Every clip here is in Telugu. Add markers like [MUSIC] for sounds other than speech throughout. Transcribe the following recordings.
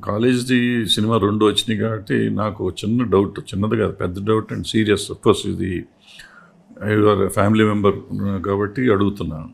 కాలేజ్ది సినిమా రెండు వచ్చినాయి కాబట్టి నాకు చిన్న డౌట్ చిన్నది కాదు పెద్ద doubt and serious. Of course ఇది యువర్ ఫ్యామిలీ మెంబర్ కాబట్టి అడుగుతున్నాను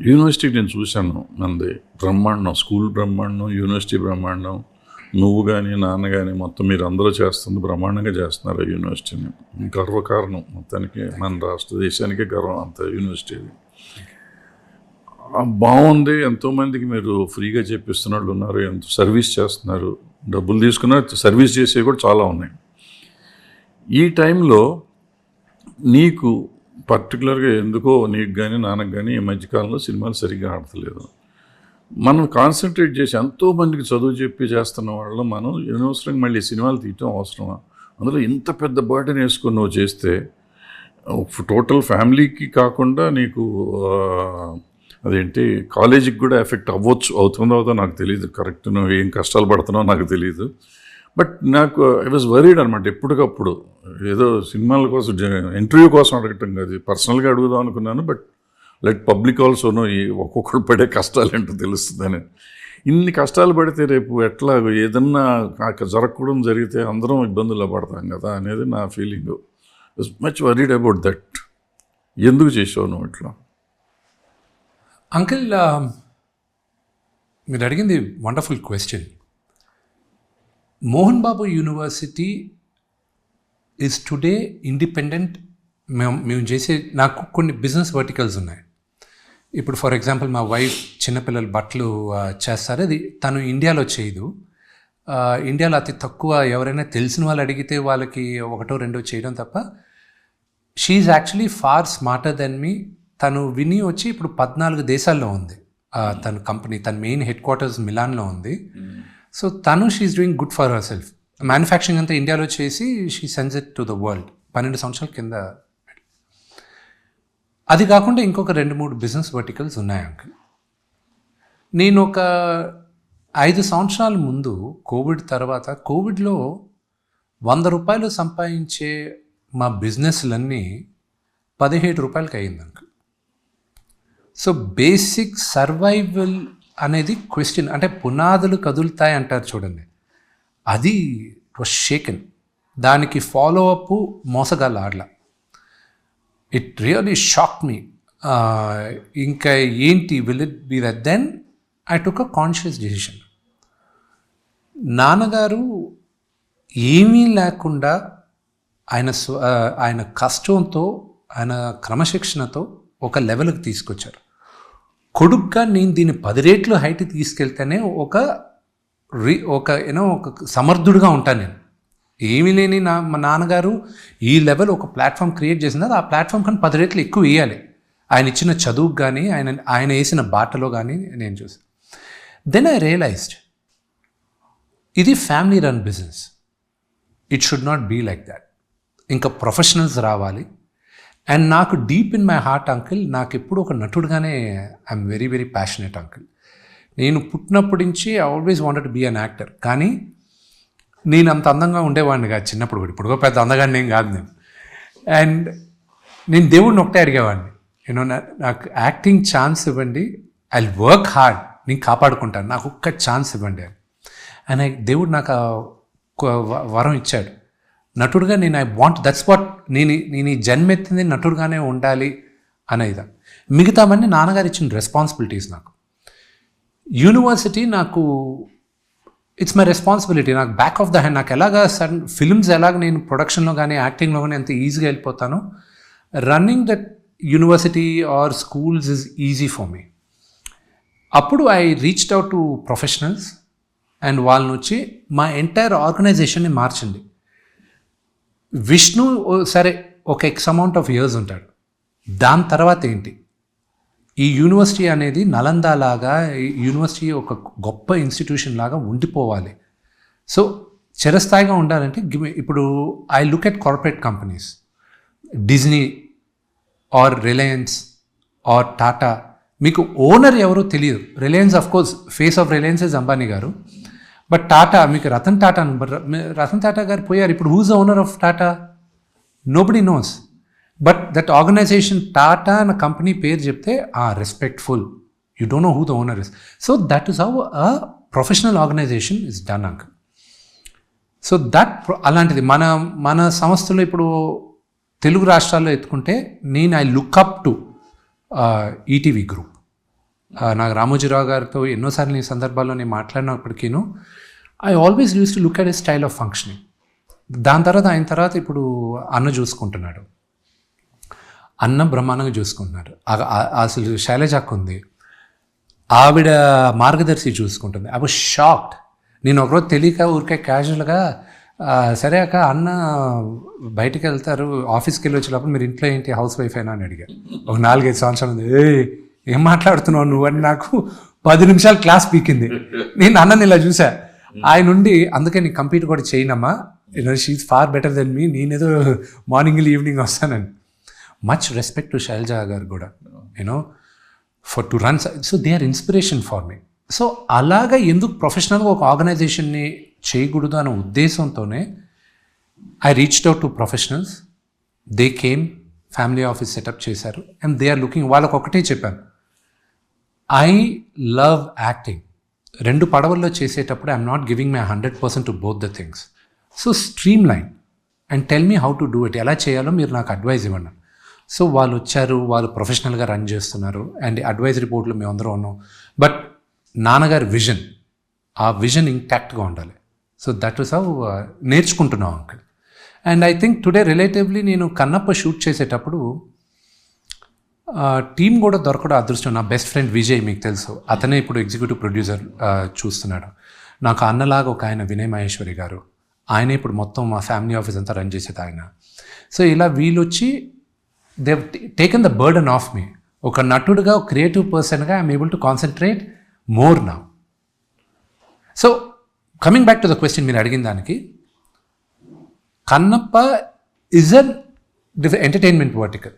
యూనివర్సిటీ నేను చూశాను మంది బ్రహ్మాండం స్కూల్ బ్రహ్మాండం యూనివర్సిటీ బ్రహ్మాండం. నువ్వు కానీ నాన్న కానీ మొత్తం మీరు అందరూ చేస్తుంది బ్రహ్మాండంగా చేస్తున్నారు ఆ యూనివర్సిటీని. గర్వకారణం. మొత్తానికి మన రాష్ట్ర దేశానికే గర్వం అంత యూనివర్సిటీ అది. బాగుంది. ఎంతోమందికి మీరు ఫ్రీగా చెప్పిస్తున్న వాళ్ళు ఉన్నారు. ఎంత సర్వీస్ చేస్తున్నారు. డబ్బులు తీసుకున్న సర్వీస్ చేసేవి కూడా చాలా ఉన్నాయి. ఈ టైంలో నీకు పర్టికులర్గా ఎందుకో నీకు కానీ నాన్నకు కానీ ఈ మధ్యకాలంలో సినిమాలు సరిగ్గా ఆడతలేదు. మనం కాన్సన్ట్రేట్ చేసి ఎంతోమందికి చదువు చెప్పి చేస్తున్న వాళ్ళు మనం అనవసరంగా మళ్ళీ సినిమాలు తీయటం అవసరమా? అందులో ఇంత పెద్ద బర్డెన్ వేసుకుని నువ్వు చేస్తే టోటల్ ఫ్యామిలీకి కాకుండా నీకు అదేంటి కాలేజీకి కూడా ఎఫెక్ట్ అవ్వచ్చు అవుతుందో అవుతుందో నాకు తెలియదు కరెక్ట్ నువ్వు ఏం కష్టాలు పడుతున్నావు నాకు తెలియదు బట్ నాకు ఐ వాజ్ వరీడ్ అనమాట ఎప్పటికప్పుడు. ఏదో సినిమాల కోసం ఇంటర్వ్యూ కోసం అడగటం కాదు. పర్సనల్గా అడుగుదాం అనుకున్నాను బట్ లెట్ పబ్లిక్ ఆల్సో ఈ ఒక్కొక్కరు పడే కష్టాలు ఏంటో తెలుస్తుందని. ఇన్ని కష్టాలు పడితే రేపు ఎట్లా ఏదన్నా జరగకూడదు జరిగితే అందరం ఇబ్బందుల్లో పడతాం కదా అనేది నా feeling much worried about that ఎందుకు చేసావు నువ్వు ఇట్లా? అంకిల్ um, మీరు అడిగింది wonderful question Mohan Babu university is today independent మేము మేము చేసే నాకు కొన్ని బిజినెస్ వర్టికల్స్ ఉన్నాయి. ఇప్పుడు ఫర్ ఎగ్జాంపుల్ మా వైఫ్ చిన్నపిల్లల బట్టలు చేస్తారు. అది తను ఇండియాలో చేయదు. ఇండియాలో అతి తక్కువ ఎవరైనా తెలిసిన వాళ్ళు అడిగితే వాళ్ళకి ఒకటో రెండో చేయడం తప్ప she's actually far smarter than me తను విని వచ్చి ఇప్పుడు పద్నాలుగు దేశాల్లో ఉంది. తన కంపెనీ తన మెయిన్ హెడ్ క్వార్టర్స్ మిలాన్లో ఉంది. సో తను she's doing good for herself manufacturing అంతా ఇండియాలో చేసి she sends it to the world పన్నెండు సంవత్సరాల కింద. అది కాకుండా ఇంకొక రెండు మూడు బిజినెస్ వర్టికల్స్ ఉన్నాయి అంకుల్. నేను ఒక ఐదు సంవత్సరాల ముందు కోవిడ్ తర్వాత కోవిడ్లో వంద రూపాయలు సంపాదించే మా బిజినెస్లన్నీ పదిహేడు రూపాయలకి అయ్యింది అంకుల్. సో బేసిక్ సర్వైవల్ అనేది క్వశ్చన్ అంటే పునాదులు కదులుతాయి అంటారు చూడండి. అది వాస్ షేకెన్ దానికి ఫాలో అప్ మోసగాళ్ళు ఆడలా. ఇట్ రియలీ షాక్ మీ ఇంకా ఏంటి will it be that then I took a conscious decision నాన్నగారు ఏమీ లేకుండా ఆయన స్వ ఆయన కష్టంతో ఆయన క్రమశిక్షణతో ఒక లెవెల్కి తీసుకొచ్చారు. కొడుగ్గా నేను దీన్ని పది రేట్లు హైట్ తీసుకెళ్తేనే ఒక రి ఒక ఏనో ఒక సమర్థుడిగా ఉంటాను నేను. ఏమీ లేని నా మా నాన్నగారు ఈ లెవెల్ ఒక ప్లాట్ఫామ్ క్రియేట్ చేసిన ఆ ప్లాట్ఫామ్ కానీ పది రేట్లు ఎక్కువ వేయాలి ఆయన ఇచ్చిన చదువుకు కానీ ఆయన ఆయన వేసిన బాటలో కానీ నేను చూసాను దెన్ ఐ రియలైజ్డ్ ఇది family run business it should not be like that ఇంకా ప్రొఫెషనల్స్ రావాలి. అండ్ నాకు deep in my heart uncle నాకు ఎప్పుడు ఒక నటుడుగానే I'm very very passionate uncle నేను పుట్టినప్పటి నుంచి I always wanted be an actor కానీ నేను అంత అందంగా ఉండేవాడిని కాదు చిన్నప్పుడు కూడా. ఇప్పుడు పెద్ద అందగాడిని ఏం కాదు నేను. అండ్ నేను దేవుడిని ఒకటే అడిగేవాడిని. యూనో నాకు యాక్టింగ్ ఛాన్స్ ఇవ్వండి. ఐ వర్క్ హార్డ్ నేను కాపాడుకుంటాను. నాకు ఒక్క ఛాన్స్ ఇవ్వండి అని. అండ్ ఐ దేవుడు నాకు వ- వరం ఇచ్చాడు. నటుడుగా నేను ఐ వాంట్ దట్స్ వాట్ నేను నేను ఈ జన్మెత్తింది నటుడుగానే ఉండాలి అనేది మిగతావన్నీ నాన్నగారు ఇచ్చిన రెస్పాన్సిబిలిటీస్ నాకు. యూనివర్సిటీ నాకు ఇట్స్ మై రెస్పాన్సిబిలిటీ నాకు బ్యాక్ ఆఫ్ ద హ్యాండ్ నాకు ఎలాగా సడన్ ఫిల్మ్స్ ఎలాగ నేను ప్రొడక్షన్లో కానీ యాక్టింగ్లో కానీ ఎంత ఈజీగా వెళ్ళిపోతానో running that university or schools is easy for me అప్పుడు I reached out to professionals and వాళ్ళని వచ్చి మా ఎంటైర్ ఆర్గనైజేషన్ని మార్చండి విష్ణు ఓ సరే ఒక ఎక్స్ అమౌంట్ ఆఫ్ ఇయర్స్ ఉంటాడు. దాని తర్వాత ఏంటి? ఈ యూనివర్సిటీ అనేది నలందా లాగా ఈ యూనివర్సిటీ ఒక గొప్ప ఇన్స్టిట్యూషన్ లాగా ఉండిపోవాలి. సో చిరస్థాయిగా ఉండాలంటే ఇప్పుడు I look at corporate companies Disney or Reliance or Tata మీకు ఓనర్ ఎవరో తెలియదు. Reliance of course face of Reliance is Ambani garu. But Tata మీకు రతన్ టాటా అని- రతన్ టాటా గారు పోయారు. ఇప్పుడు who's the owner of Tata nobody knows but that organisation Tata అన్న కంపెనీ పేరు చెప్తే ఆ respectful you don't know who the owner is so that is how a professional organisation is done uncle so that అలాంటిది మన మన సంస్థలో ఇప్పుడు తెలుగు రాష్ట్రాల్లో ఎత్తుకుంటే నేను I look up to ETV group నాకు రామోజీరావు గారితో ఎన్నోసార్లు ఈ సందర్భాల్లో నేను మాట్లాడినప్పటికీను I always use to look at a style of functioning దాని తర్వాత ఆయన తర్వాత ఇప్పుడు అన్న చూసుకుంటున్నాడు. అన్న బ్రహ్మాండంగా చూసుకుంటున్నారు అసలు శైలజాక్ ఉంది. ఆవిడ మార్గదర్శి చూసుకుంటుంది. ఐ వాజ్ షాక్డ్ నేను ఒకరోజు తెలియక ఊరికే క్యాజువల్గా సరే అక్క అన్న బయటికి వెళ్తారు ఆఫీస్కి వెళ్ళి వచ్చేటప్పుడు మీరు ఇంట్లో ఏంటి హౌస్ వైఫ్ అయినా అని అడిగారు ఒక నాలుగైదు సంవత్సరాలు ఉంది. ఏ ఏం మాట్లాడుతున్నావు నువ్వు అని నాకు పది నిమిషాలు క్లాస్ పీకింది. నేను అన్నని ఇలా చూసా. ఆయన నుండి అందుకే నేను కంప్లీట్ కూడా చేయనమ్మా. You know she's far better than me నేనేదో మార్నింగ్ ఈవినింగ్ వస్తానని. Much respect to Shailaja garu కూడా you know for to run so they are inspiration for me so అలాగా ఎందుకు ప్రొఫెషనల్గా ఒక ఆర్గనైజేషన్ని చేయకూడదు అనే ఉద్దేశంతోనే I reached out to professionals they came family office setup చేశారు. అండ్ దే ఆర్ లుకింగ్ వాళ్ళకి ఒకటే చెప్పాను. ఐ లవ్ యాక్టింగ్ రెండు పడవల్లో చేసేటప్పుడు I'm not giving my hundred percent to both the things so streamline and tell me how to do it ఎలా చేయాలో మీరు నాకు అడ్వైజ్ ఇవ్వండి. సో వాళ్ళు వచ్చారు వాళ్ళు ప్రొఫెషనల్గా రన్ చేస్తున్నారు అండ్ అడ్వైజరీ బోర్డులో మేము అందరం ఉన్నాం. బట్ నాన్నగారి విజన్ ఆ విజన్ ఇంటాక్ట్గా ఉండాలి. సో దట్ ఇస్ హౌ నేర్చుకుంటున్నాం uncle. And I think today relatively నేను కన్నప్ప షూట్ చేసేటప్పుడు టీం కూడా దొరకడం అదృష్టం. నా బెస్ట్ ఫ్రెండ్ విజయ్ మీకు తెలుసు. అతనే ఇప్పుడు ఎగ్జిక్యూటివ్ ప్రొడ్యూసర్ చూస్తున్నాడు. నాకు అన్నలాగా ఒక ఆయన వినయ్ మహేశ్వరి గారు. ఆయన ఇప్పుడు మొత్తం మా ఫ్యామిలీ ఆఫీస్ అంతా రన్ చేసేది ఆయన. సో ఇలా వీళ్ళు వచ్చి taken taken the burden of me. ఒక నటుడుగా ఒక క్రియేటివ్ పర్సన్గా I'm able to concentrate more నా. So coming back to the question మీరు అడిగిన దానికి Kannappa is an entertainment vertical.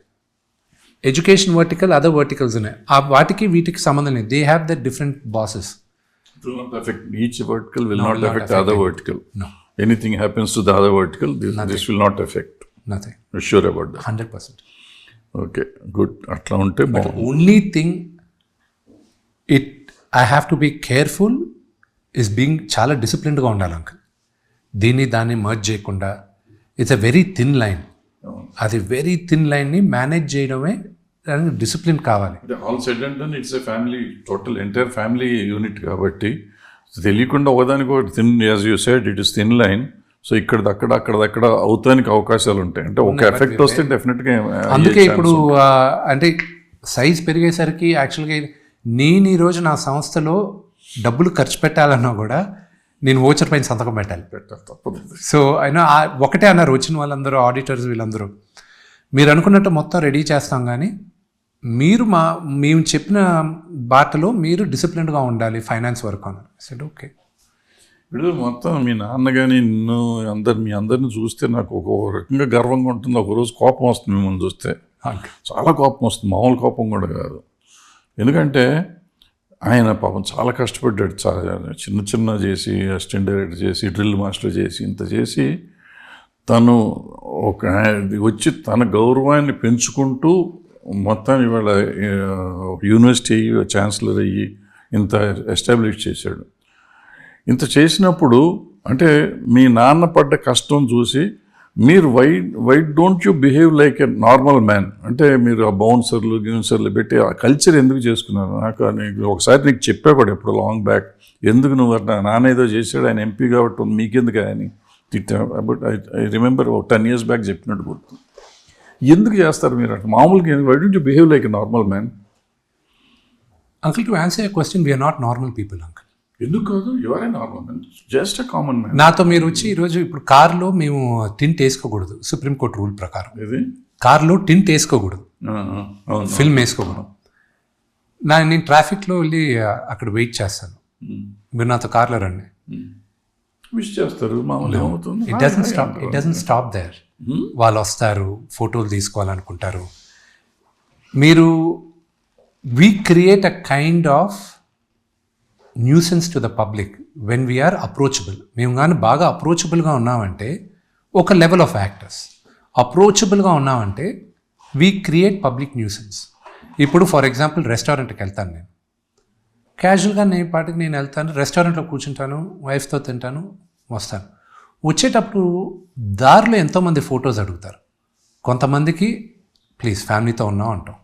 Education vertical other verticals ఉన్నాయి. ఆ వాటికి వీటికి సంబంధం లేదు. They have the different bosses anything happens to that vertical this this will not affect nothing sure about that hundred percent okay good అట్లా ఉంటే but only thing it I have to be careful is being చాలా డిసిప్లిన్డ్గా ఉండాలి అంకల్ దీన్ని దాన్ని మర్జ్ చేయకుండా it's a very thin line అది వెరీ థిన్ లైన్ని మేనేజ్ చేయడమే దానికి డిసిప్లిన్ కావాలి. All said and done it's a family total entire family unit కాబట్టి తెలియకుండా ఒకదానికి ఒకటి thin as you said it is thin line so ఇక్కడ అక్కడ అక్కడ అక్కడ అవుతానికి అవకాశాలు ఉంటాయి. అంటే ఒక ఎఫెక్ట్ వస్తే డెఫినెట్గా అందుకే ఇప్పుడు అంటే సైజ్ పెరిగేసరికి యాక్చువల్గా నేను ఈరోజు నా సంస్థలో డబ్బులు ఖర్చు పెట్టాలన్నా కూడా నేను ఓచర్ పైన సంతకం పెట్టాలి. సో అయినా ఒకటే అన్నారు వచ్చిన వాళ్ళందరూ ఆడిటర్స్ వీళ్ళందరూ. మీరు అనుకున్నట్టు మొత్తం రెడీ చేస్తాం కానీ మీరు మా మేము చెప్పిన బాటలో మీరు డిసిప్లిన్డ్గా ఉండాలి ఫైనాన్స్ వర్క్ అన్నారు సెడ్ ఓకే ఇప్పుడు మొత్తం మీ నాన్న కానీ నిన్ను అందరు మీ అందరిని చూస్తే నాకు ఒక రకంగా గర్వంగా ఉంటుంది. ఒక రోజు కోపం వస్తుంది మిమ్మల్ని చూస్తే. చాలా కోపం వస్తుంది. మామూలు కోపం కూడా కాదు. ఎందుకంటే ఆయన పాపం చాలా కష్టపడ్డాడు. చాలా చిన్న చిన్న చేసి అసిస్టెంట్ డైరెక్టర్ చేసి డ్రిల్ మాస్టర్ చేసి ఇంత చేసి తను ఒక వచ్చి తన గౌరవాన్ని పెంచుకుంటూ మొత్తం ఇవాళ యూనివర్సిటీ అయ్యి ఛాన్సలర్ అయ్యి ఇంత ఎస్టాబ్లిష్ చేశాడు. ఇంత చేసినప్పుడు అంటే మీ నాన్న పడ్డ కష్టం చూసి మీరు why why don't you behave like a normal man అంటే మీరు ఆ బౌన్సర్లు గ్యూన్సర్లు పెట్టి ఆ కల్చర్ ఎందుకు చేసుకున్నారు? నాకు నీకు ఒకసారి నీకు చెప్పా కూడా ఎప్పుడు లాంగ్ బ్యాక్ ఎందుకు నువ్వు అట్లా నాన్న ఏదో చేశాడు ఆయన ఎంపీ కాబట్టి మీకెందుకు అని తిట్టా బట్ ఐ ఐ రిమెంబర్ ఒక టెన్ ఇయర్స్ బ్యాక్ చెప్పినట్టు గుర్తు. ఎందుకు చేస్తారు మీరు అట్లా? మామూలుగా why don't you behave like a normal man uncle to answer a question we're not normal people uncle ఎందుకు కాదు? You're a normal man just a common man నాతో మీరు వచ్చి ఈరోజు ఇప్పుడు కార్లో మేము టింట్ వేసుకోకూడదు సుప్రీంకోర్టు రూల్ ప్రకారం. ఇది కార్లో టింట్ వేసుకోకూడదు ఫిల్మ్ వేసుకోకూడదు. నా నేను ట్రాఫిక్లో వెళ్ళి అక్కడ వెయిట్ చేస్తాను. మీరు నాతో కార్లో రండి. విష్ చేస్తారు. మామూలు ఏమవుతుంది? It doesn't stop it doesn't stop there వాళ్ళు వస్తారు ఫోటోలు తీసుకోవాలనుకుంటారు. మీరు we create a kind of nuisance to the public when we're approachable మేము కానీ బాగా అప్రోచబుల్గా ఉన్నామంటే ఒక లెవెల్ ఆఫ్ యాక్టర్స్ అప్రోచబుల్గా ఉన్నామంటే వీ క్రియేట్ పబ్లిక్ న్యూసెన్స్ ఇప్పుడు ఫర్ ఎగ్జాంపుల్ రెస్టారెంట్కి వెళ్తాను నేను. క్యాజువల్గా నేను పాటికి నేను వెళ్తాను రెస్టారెంట్లో కూర్చుంటాను వైఫ్తో తింటాను వస్తాను. వచ్చేటప్పుడు దారిలో ఎంతోమంది ఫొటోస్ అడుగుతారు. కొంతమందికి ప్లీజ్ ఫ్యామిలీతో ఉన్నాం అంటాం.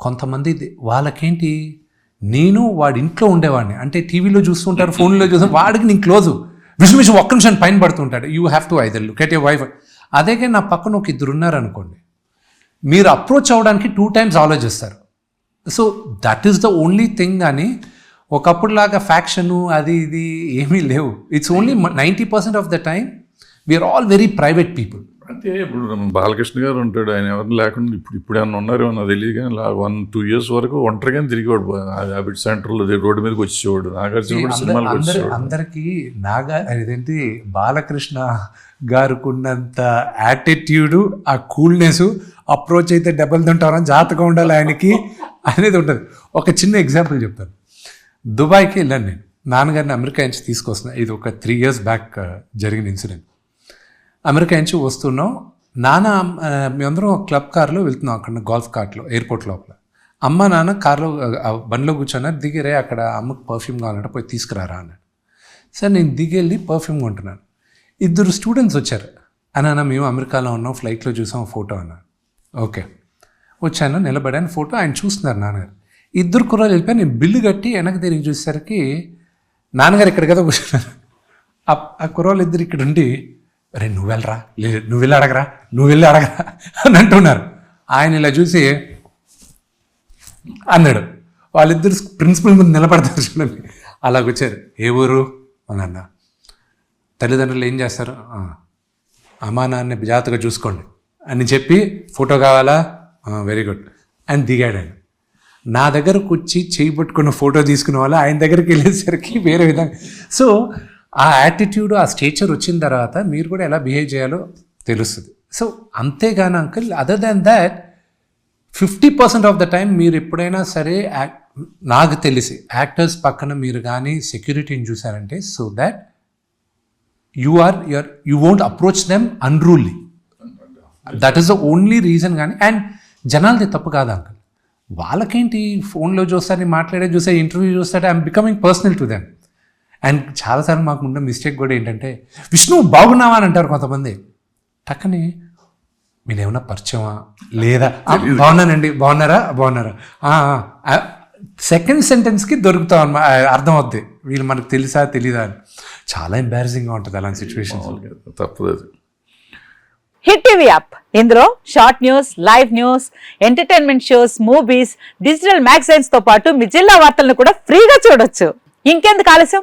కొంతమంది వాళ్ళకేంటి? నేను వాడి ఇంట్లో ఉండేవాడిని. అంటే టీవీలో చూస్తుంటారు ఫోన్లో చూస్తాం వాడికి నేను క్లోజు. విష్ణు ఒక్క నిమిషం పైన పడుతుంటాడు. You have to either look at a wife అదేగా నా పక్కన ఒక ఇద్దరు ఉన్నారనుకోండి. మీరు అప్రోచ్ అవ్వడానికి టూ టైమ్స్ ఆలోచిస్తారు. So that is the only thing కానీ ఒకప్పుడు లాగా ఫ్యాక్షను అది ఇది ఏమీ లేవు. It's only ninety percent of the time we're all very private people అంటే ఇప్పుడు బాలకృష్ణ గారు ఉంటాడు ఆయన ఎవరు లేకుండా ఇప్పుడు ఇప్పుడు ఏమన్నా ఉన్నారో నాకు తెలియదు కానీ వన్ టూ ఇయర్స్ వరకు ఒంటరిగానే తిరిగేవాడు. హ్యాబిట్ సెంటర్లో రోడ్డు మీదకి వచ్చేవాడు. నాగార్జున కూడా సినిమాలకు వచ్చేవాడు. అందరికీ నాగా ఇదేంటి బాలకృష్ణ గారికి ఉన్నంత యాటిట్యూడు ఆ కూల్నెస్ అప్రోచ్ అయితే డబ్బులు తింటారని జాతకం ఉండాలి ఆయనకి అనేది ఉంటుంది. ఒక చిన్న ఎగ్జాంపుల్ చెప్తాను. దుబాయ్కి వెళ్ళాను నేను. నాన్నగారిని అమెరికా నుంచి తీసుకొస్తున్నా. ఇది ఒక త్రీ ఇయర్స్ బ్యాక్ జరిగిన ఇన్సిడెంట్. అమెరికా నుంచి వస్తున్నాం. నాన్న మేమందరం క్లబ్ కార్లో వెళ్తున్నాం అక్కడ గోల్ఫ్ కార్ట్లో ఎయిర్పోర్ట్ లోపల. అమ్మ నాన్న కార్లో బండిలో కూర్చున్నారు దిగిరే అక్కడ అమ్మకు పర్ఫ్యూమ్ కావాలంటే పోయి తీసుకురారా అన్నాడు. సరే నేను దిగెళ్ళి పర్ఫ్యూమ్ కొంటున్నాను. ఇద్దరు స్టూడెంట్స్ వచ్చారు. అని మేము అమెరికాలో ఉన్నాం ఫ్లైట్లో చూసాం ఫోటో అన్నాను ఓకే. వచ్చాను నిలబడాను ఫోటో ఆయన చూస్తున్నారు నాన్నగారు. ఇద్దరు కుర్రాలు వెళ్ళిపోయి నేను బిల్లు కట్టి వెనక్కి తిరిగి చూసేసరికి నాన్నగారు ఇక్కడ కదా కూర్చున్నారు. ఆ- ఆ ఇద్దరు ఇక్కడ ఉండి అరే నువ్వు వెళ్ళరా? లేదు నువ్వు వెళ్ళి అడగరా? నువ్వు వెళ్ళి అడగరా? అని అంటున్నారు. ఆయన ఇలా చూసి అన్నాడు. వాళ్ళిద్దరు ప్రిన్సిపల్ ముందు నిలబడతారు చూడండి. అలాగ వచ్చారు. ఏ ఊరు? అని అన్న. తల్లిదండ్రులు ఏం చేస్తారు? "ఆ, అమ్మా నాన్న జాగ్రత్తగా చూసుకోండి. అని చెప్పి ఫోటో కావాలా? వెరీ గుడ్ అని దిగాడు ఆయన. నా దగ్గరకు వచ్చి చేయి పట్టుకున్న ఫోటో తీసుకున్న వాళ్ళు ఆయన దగ్గరికి వెళ్ళేసరికి వేరే విధంగా. సో ఆ యాటిట్యూడ్ ఆ స్టేచర్ వచ్చిన తర్వాత మీరు కూడా ఎలా బిహేవ్ చేయాలో తెలుస్తుంది. సో అంతేగాని uncle other than that fifty percent of the time మీరు ఎప్పుడైనా సరే నాకు తెలిసి యాక్టర్స్ పక్కన మీరు కానీ సెక్యూరిటీని చూసారంటే so that you are you're you won't approach them unruly that is the only reason కానీ అండ్ జనాలది తప్పు కాదు అంకుల్ వాళ్ళకేంటి ఫోన్లో చూస్తారని మాట్లాడే చూస్తే interview చూస్తాడే I'm becoming personal to them and చాలాసార్లు మాకు ఉన్న మిస్టేక్ కూడా ఏంటంటే విష్ణు బాగున్నావా? అని అంటారు కొంతమంది. టక్కని మీరు ఏమైనా పరిచయమా? లేదా "ఆ, [LAUGHS] బాగున్నానండి బాగున్నారా? బాగున్నారా? సెకండ్ సెంటెన్స్కి దొరుకుతాం అన్నమా అర్థం అవుద్ది వీళ్ళు మనకు తెలుసా తెలీదా అని. చాలా ఎంబారసింగ్గా ఉంటుంది అలాంటి సిచ్యువేషన్స్ తప్పదు అది. Hit TV app. ఇందులో short news live news entertainment shows movies digital మ్యాగజైన్స్తో పాటు మీ జిల్లా వార్తలను కూడా ఫ్రీగా చూడొచ్చు. ఇంకెందుకు ఆలస్యం?